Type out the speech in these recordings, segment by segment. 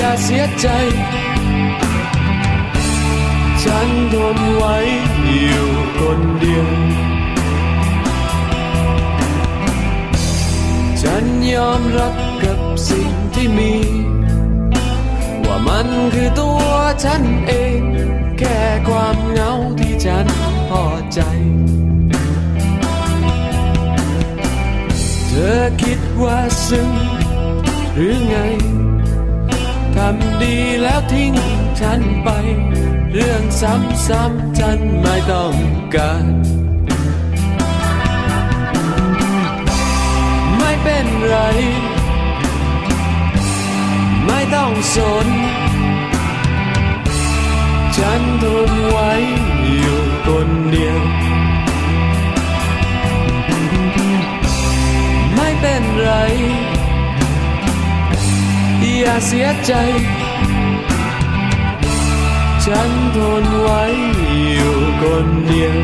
อย่าเสียใจ ฉันทนไว้อยู่คนเดียว ฉันยอมรับกับสิ่งที่มี ว่ามันคือตัวฉันเอง แค่ความเหงาที่ฉันพอใจ เธอคิดว่าซึ้งหรือไงำดีแล้วทิ้งฉันไป เรื่องซ้ำๆฉันไม่ต้องการไม่เป็นไร ไม่ต้องสน ฉันทนไว้อยู่คนเดียว ไม่เป็นไร เสียใจ ฉันทนไว้อยู่คนเดียว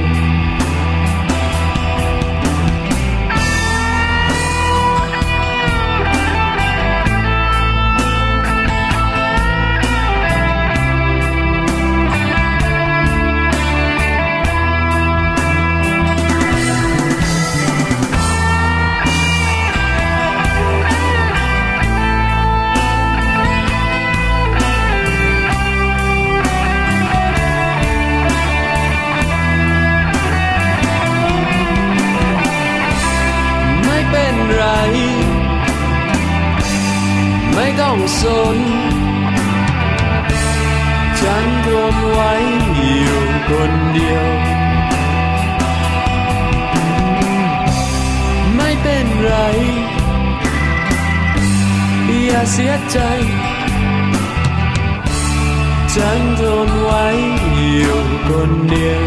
ต้องสน ฉันทนไว้อยู่คนเดียว ไม่เป็นไร อย่าเสียใจ ฉันทนไว้อยู่คนเดียว